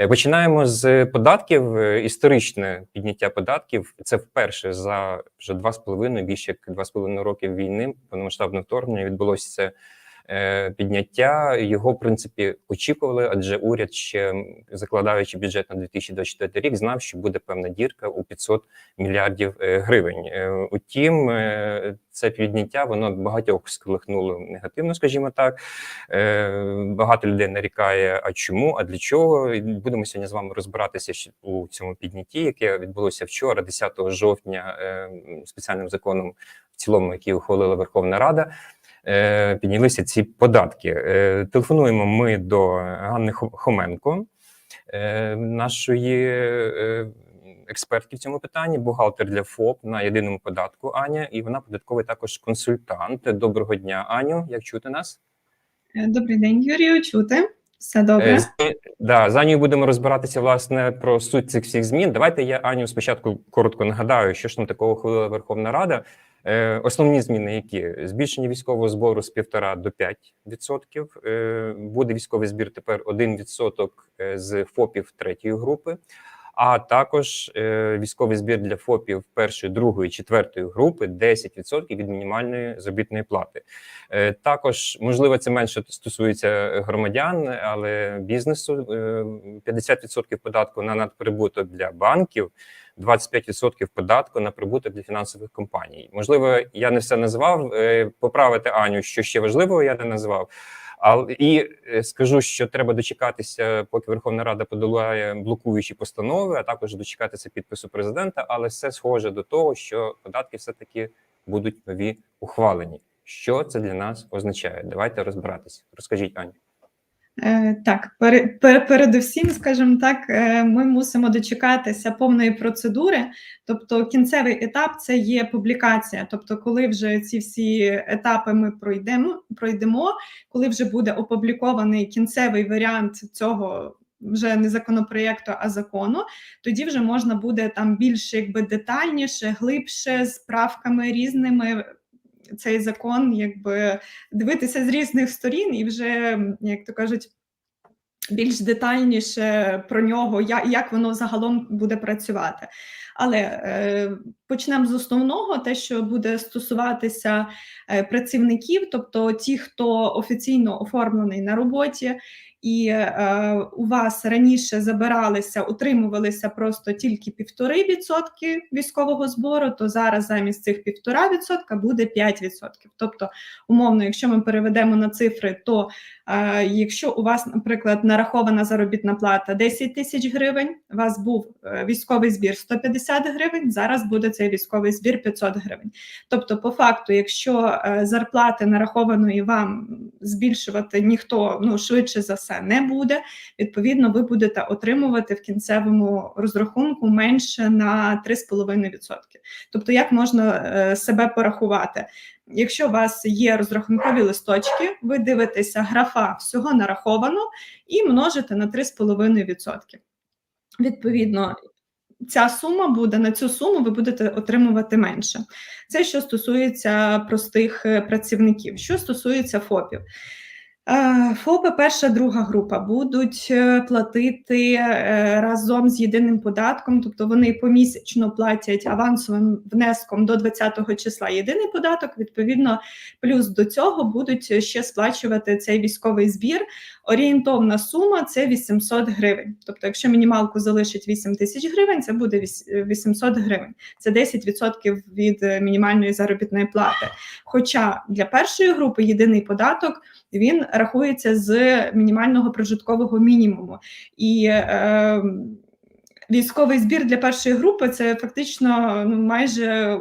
Е, Починаємо з податків. Е, Історичне підняття податків це вперше за вже два з половиною, більше як два з половиною років війни, повномасштабного вторгнення відбулося це підняття. Його в принципі очікували, адже уряд ще закладаючи бюджет на 2024 рік, знав, що буде певна дірка у 500 мільярдів е, гривень. Е, Утім, е, це підняття воно багатьох сколихнуло негативно, скажімо так. Е, Багато людей нарікає, а чому, а для чого? Будемо сьогодні з вами розбиратися у цьому піднятті, яке відбулося вчора, 10 жовтня, е, спеціальним законом, в цілому, який ухвалила Верховна Рада. Е, Піднялися ці податки. Е, Телефонуємо ми до Ганни Хоменко, е, нашої експертки в цьому питанні, бухгалтер для ФОП на єдиному податку Аня, і вона податковий також консультант. Доброго дня, Аню. Як чути нас? Добрий день, Юрію. Чути? Все добре. Е, Да, з Анією будемо розбиратися власне про суть цих всіх змін. Давайте я Аню спочатку коротко нагадаю, що ж там такого ухвалила Верховна Рада. Е, основні зміни, які збільшення військового збору з 1,5 до 5%. Е, буде військовий збір тепер 1% е, з ФОПів третьої групи. А також е, військовий збір для ФОПів першої, другої, четвертої групи 10% від мінімальної заробітної плати. Також можливо це менше стосується громадян, але бізнесу е, 50% податку на надприбуток для банків, 25% податку на прибуток для фінансових компаній. Можливо, я не все назвав. е, Поправити Аню, що ще важливого я не назвав. Але і е, скажу, що треба дочекатися, поки Верховна Рада подолає блокуючі постанови, а також дочекатися підпису президента. Але все схоже до того, що податки все таки будуть нові ухвалені. Що це для нас означає? Давайте розбиратися. Розкажіть, Аню. Е, Так, пере, пере- передусім, скажімо так, е, ми мусимо дочекатися повної процедури. Тобто, кінцевий етап це є публікація. Тобто, коли вже ці всі етапи ми пройдемо, пройдемо, коли вже буде опублікований кінцевий варіант цього. Вже не законопроєкту, а закону, тоді вже можна буде там більш якби детальніше, глибше, з правками різними цей закон, якби дивитися з різних сторін і вже, як то кажуть, більш детальніше про нього, як, як воно загалом буде працювати. Але е, почнемо з основного, те, що буде стосуватися е, працівників, тобто ті, хто офіційно оформлений на роботі, і е, у вас раніше забиралися, утримувалися просто тільки півтори відсотки військового збору, то зараз замість цих півтора відсотка буде 5 відсотків. Тобто, умовно, якщо ми переведемо на цифри, то е, якщо у вас, наприклад, нарахована заробітна плата 10 тисяч гривень, у вас був е, військовий збір 150 гривень, зараз буде цей військовий збір 500 гривень. Тобто, по факту, якщо е, зарплати нарахованої вам збільшувати ніхто ну швидше за все не буде. Відповідно, ви будете отримувати в кінцевому розрахунку менше на 3,5%. Тобто, як можна е, себе порахувати? Якщо у вас є розрахункові листочки, ви дивитеся графа всього нараховано і множите на 3,5%. Відповідно, ця сума буде на цю суму, ви будете отримувати менше. Це що стосується простих е, працівників. Що стосується ФОПів. Е, ФОПи перша, друга група будуть е, платити е, разом з єдиним податком, тобто вони помісячно платять авансовим внеском до 20 числа єдиний податок. Відповідно, плюс до цього будуть ще сплачувати цей військовий збір. Орієнтовна сума це 800 гривень. Тобто, якщо мінімалку залишить 8 тисяч гривень, це буде 800 гривень. Це 10% від е, мінімальної заробітної плати. Хоча для першої групи єдиний податок він рахується з мінімального прожиткового мінімуму. І е, військовий збір для першої групи це фактично ну, майже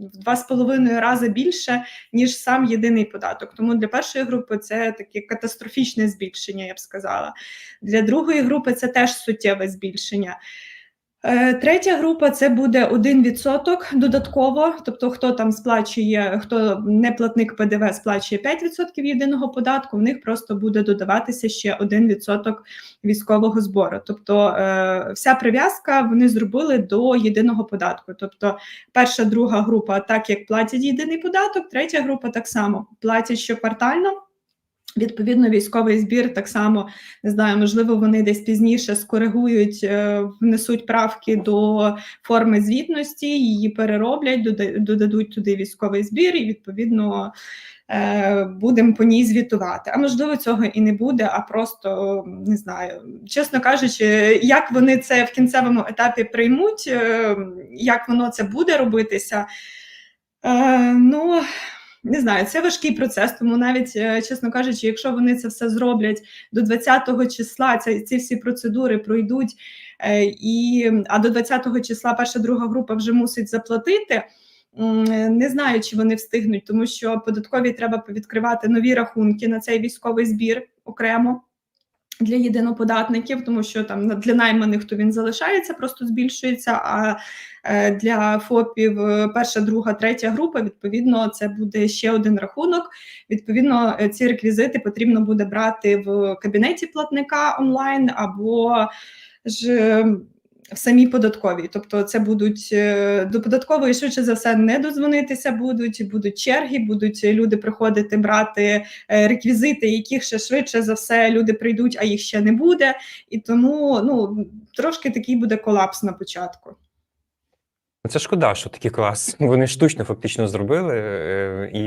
в два з половиною рази більше, ніж сам єдиний податок. Тому для першої групи це таке катастрофічне збільшення, я б сказала. Для другої групи це теж суттєве збільшення. Е, Третя група це буде 1% додатково, тобто хто там сплачує, хто не платник ПДВ сплачує 5% єдиного податку, в них просто буде додаватися ще 1% військового збору. Тобто е, вся прив'язка вони зробили до єдиного податку. Тобто перша, друга група так як платять єдиний податок, третя група так само платять щоквартально. Відповідно, військовий збір так само не знаю, можливо, вони десь пізніше скоригують, е, внесуть правки до форми звітності, її перероблять, додадуть туди військовий збір, і відповідно е, будемо по ній звітувати. А можливо, цього і не буде, а просто не знаю. Чесно кажучи, як вони це в кінцевому етапі приймуть, е, як воно це буде робитися. Ну, не знаю, це важкий процес, тому навіть, е, чесно кажучи, якщо вони це все зроблять до 20-го числа, ці, ці всі процедури пройдуть, е, і, а до 20-го числа перша друга група вже мусить заплатити. Не знаю, чи вони встигнуть, тому що податкові треба відкривати нові рахунки на цей військовий збір окремо для єдиноподатників, тому що там для найманих то він залишається, просто збільшується. А е, для ФОПів е, перша, друга, третя група, відповідно, це буде ще один рахунок. Відповідно, е, ці реквізити потрібно буде брати в кабінеті платника онлайн або ж. В самій податковій, тобто це будуть е, до податкової швидше за все не дозвонитися будуть, будуть черги, будуть люди приходити брати е, реквізити, яких ще швидше за все люди прийдуть, а їх ще не буде. І тому ну трошки такий буде колапс на початку. Це шкода, що такий клас. Вони штучно фактично зробили. е, І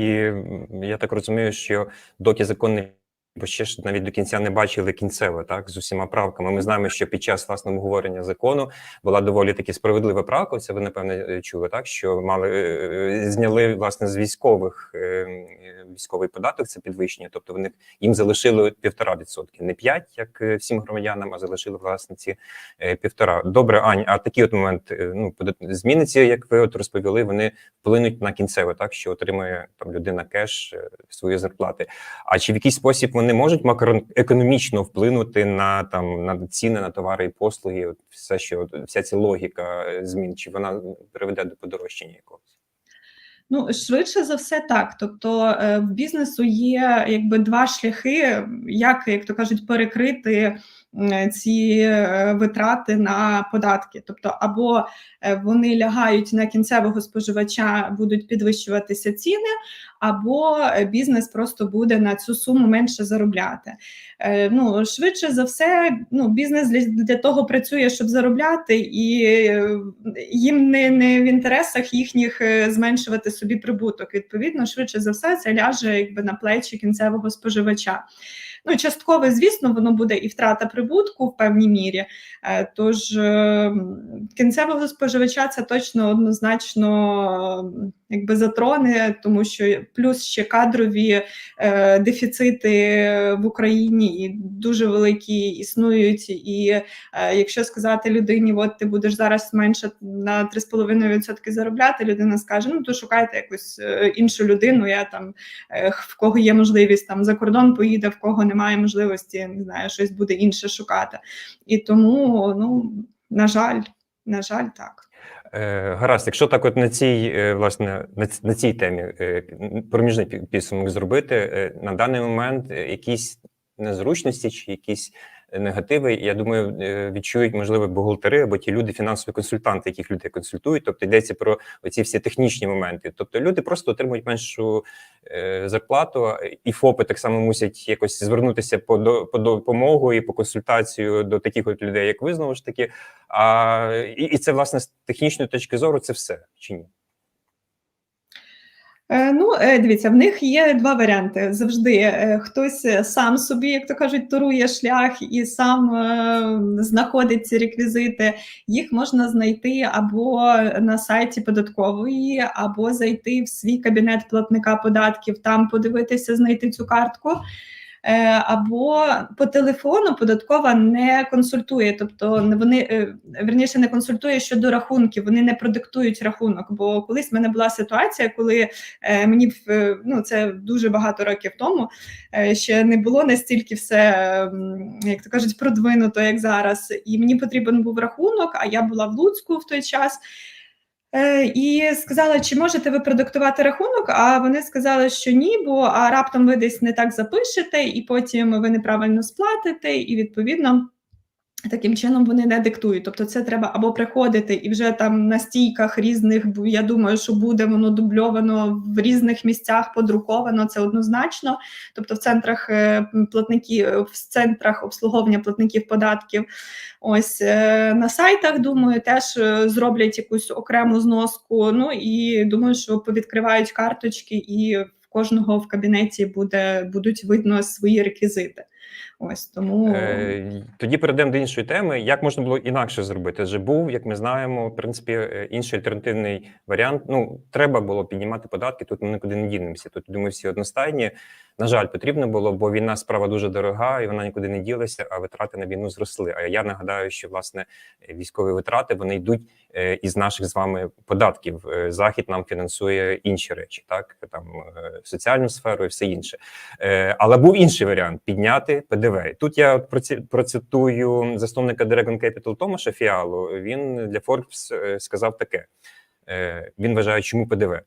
я так розумію, що доки закон не бо ще ж навіть до кінця не бачили кінцево, так з усіма правками. Ми знаємо, що під час власне обговорення закону була доволі таки справедлива правка. Це ви напевне е, чули, так що мали е, зняли власне з військових е, е, військовий податок, це підвищення. Тобто вони їм залишили півтора відсотки, не п'ять, як е, всім громадянам, а залишили власне ці е, півтора. Добре, Ань, а такий от момент е, ну зміни ці, як ви от розповіли, вони вплинуть на кінцеве, так що отримує там людина кеш е, свої зарплати. А чи в якийсь спосіб вони можуть макроекономічно вплинути на там на ціни на товари і послуги? От все, що вся ця логіка е, змін, чи вона приведе до подорожчання якогось? Ну, швидше за все, так. Тобто е, в бізнесу є якби два шляхи, як, як то кажуть, перекрити ці е, витрати на податки. Тобто, або е, вони лягають на кінцевого споживача, будуть підвищуватися ціни, або е, бізнес просто буде на цю суму менше заробляти. Ну, швидше за все, ну, бізнес для, того працює, щоб заробляти, і їм не, не в інтересах їхніх зменшувати собі прибуток. Відповідно, швидше за все, це ляже якби на плечі кінцевого споживача. Ну, частково, звісно, воно буде і втрата прибутку в певній мірі. Е, Тож е, кінцевого споживача це точно однозначно е, якби затроне, тому що плюс ще кадрові е, дефіцити в Україні і дуже великі існують. І е, якщо сказати людині, от ти будеш зараз менше на 3,5% заробляти, людина скаже: ну то шукайте якусь е, іншу людину. Я там е, в кого є можливість там за кордон поїде, в кого немає можливості, не знаю, щось буде інше шукати. І тому, ну на жаль, на жаль, так. Е, Гаразд, якщо так, от на цій е, власне на, на цій темі е, проміжний пі- підсумок зробити на даний момент якісь незручності чи якісь негативи, я думаю, е, відчують можливо бухгалтери або ті люди, фінансові консультанти, яких люди консультують. Тобто йдеться про оці всі технічні моменти. Тобто люди просто отримують меншу е, зарплату, і ФОПи так само мусять якось звернутися по по допомогу і по консультацію до таких от людей, як ви знову ж таки. А і, і це власне з технічної точки зору, це все чи ні? Е, Ну, е, дивіться, в них є два варіанти. Завжди е, хтось сам собі, як то кажуть, турує шлях і сам знаходить ці реквізити. Їх можна знайти або на сайті податкової, або зайти в свій кабінет платника податків, там подивитися, знайти цю картку. Е, Або по телефону податкова не консультує, тобто вони е, верніше не консультує щодо рахунків, вони не продиктують рахунок. Бо колись в мене була ситуація, коли Е, Мені ну це дуже багато років тому ще не було настільки все, як то кажуть, продвинуто, як зараз. І мені потрібен був рахунок, а я була в Луцьку в той час. Е, І сказала, чи можете ви продиктувати рахунок? А вони сказали, що ні, бо а раптом ви десь не так запишете, і потім ви неправильно сплатите, і відповідно Таким чином вони не диктують. Тобто, це треба або приходити і вже там на стійках різних, я думаю, що буде воно дубльовано в різних місцях, подруковано. Це однозначно. Тобто, в центрах е, платників, в центрах обслуговування платників податків. Ось е, на сайтах, думаю, теж е, зроблять якусь окрему зноску. Ну і думаю, що повідкривають карточки, і в кожного в кабінеті буде будуть видно свої реквізити. Ось тому Е, Тоді перейдемо до іншої теми. Як можна було інакше зробити? Адже був, як ми знаємо, в принципі, е, інший альтернативний варіант. Ну, треба було піднімати податки. Тут ми нікуди не дінемося. Тут думаю, всі одностайні. На жаль, потрібно було, бо війна справа дуже дорога, і вона нікуди не ділася. А витрати на війну зросли. А я нагадаю, що власне військові витрати вони йдуть е, із наших з вами податків. Е, Захід нам фінансує інші речі, так там соціальну сферу і все інше. Але був інший варіант підняти ПДВ. Тут я процитую засновника Dragon Capital Томаша Фіалу. Він для Forbes е, сказав таке: Е, він вважає, чому ПДВ.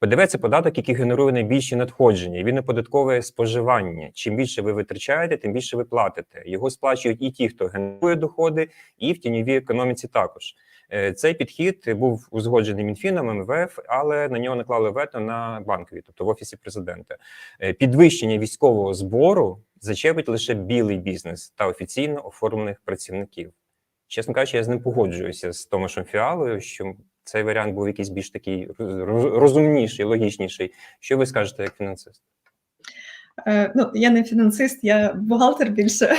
ПДВ це податок, який генерує найбільші надходження, він оподатковує споживання. Чим більше ви витрачаєте, тим більше ви платите. Його сплачують і ті, хто генерує доходи, і в тіньовій економіці також. Е, Цей підхід був узгоджений Мінфіном, МВФ, але на нього наклали вето на банкові, тобто в офісі президента. Підвищення військового збору зачепить лише білий бізнес та офіційно оформлених працівників. Чесно кажучи, я з ним погоджуюся з Томашем Фіалою, що цей варіант був якийсь більш такий роз- розумніший, логічніший. Що ви скажете як фінансист? Е, ну, я не фінансист, я бухгалтер більше.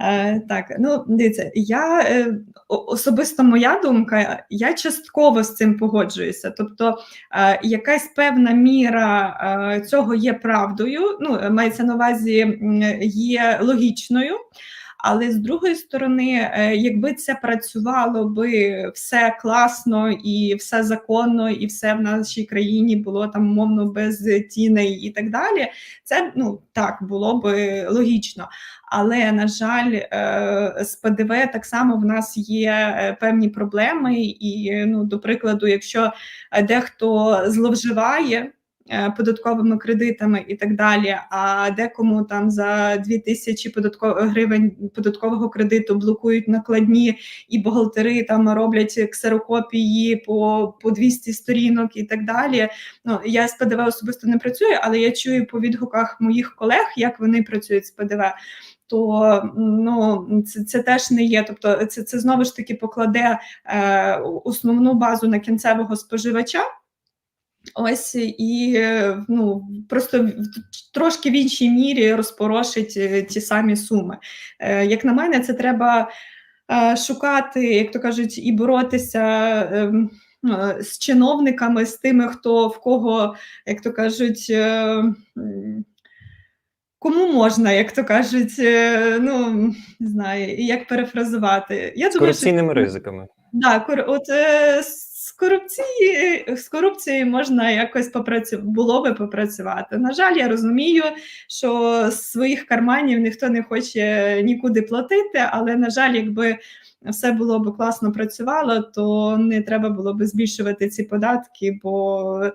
Е, так, ну дивіться, я е, особисто моя думка, я частково з цим погоджуюся. Тобто, е, якась певна міра цього є правдою, ну, мається на увазі, є логічною. Але з другої сторони, е, якби це працювало би все класно і все законно, і все в нашій країні було там умовно без тіней і так далі, це ну так було би логічно. Але на жаль, е, з ПДВ так само в нас є е, певні проблеми, і ну, до прикладу, якщо дехто зловживає. Е, Податковими кредитами і так далі. А декому там за 2000 податко- гривень податкового кредиту блокують накладні, і бухгалтери там роблять ксерокопії по, по 200 сторінок і так далі. Ну я з ПДВ особисто не працюю, але я чую по відгуках моїх колег, як вони працюють з ПДВ. То ну це, це теж не є. Тобто, це, це знову ж таки покладе е, основну базу на кінцевого споживача. Ось і ну просто трошки в іншій мірі розпорошить е, ті самі суми. Е, Як на мене, це треба е, шукати, як то кажуть, і боротися. ем, З чиновниками, з тими, хто в кого, як то кажуть, кому можна, як то кажуть, ну не знаю, як перефразувати. Я думаю, що корупційними ризиками. Да, кор... от корупції з корупцією можна якось попрацю... було би попрацювати. На жаль, я розумію, що з своїх карманів ніхто не хоче нікуди платити, але на жаль, якби все було б класно працювало, то не треба було б збільшувати ці податки, бо е,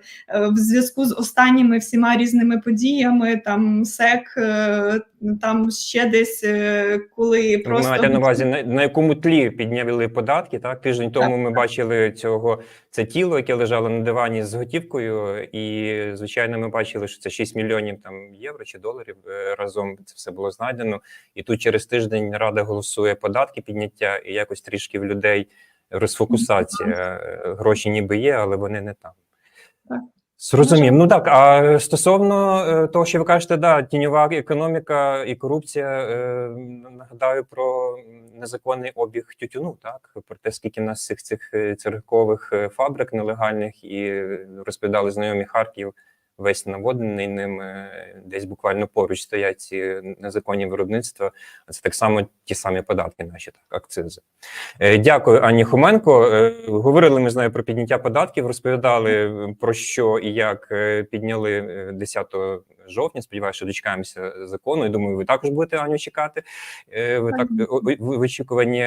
в зв'язку з останніми всіма різними подіями, там СЕК, е, там ще десь, е, коли Ви просто маєте на увазі на, на якому тлі підняли податки? Так тиждень тому ми бачили цього це тіло, яке лежало на дивані з готівкою, і звичайно, ми бачили, що це 6 мільйонів там євро чи доларів е, разом. Це все було знайдено. І тут через тиждень рада голосує податки підняття, і якось трішки в людей розфокусація. Гроші ніби є, але вони не там. Так. Зрозумів. Ну так, а стосовно е, того, що ви кажете, да, тіньова економіка і корупція, е, нагадаю про незаконний обіг тютюну, так про те, скільки в нас цих цих е, циркових е, фабрик нелегальних, і е, розповідали знайомі Харків, весь наводнений ним, е, десь буквально поруч стоять ці незаконні виробництва. Це так само ті самі податки, наші так, акцизи. Е, Дякую, Ані Хоменко. Е, Говорили ми з нею про підняття податків, розповідали е, про що і як підняли е, 10 жовтня. Сподіваюся, що дочекаємося закону. І думаю, ви також будете Аню чекати. Ви так в очікуванні.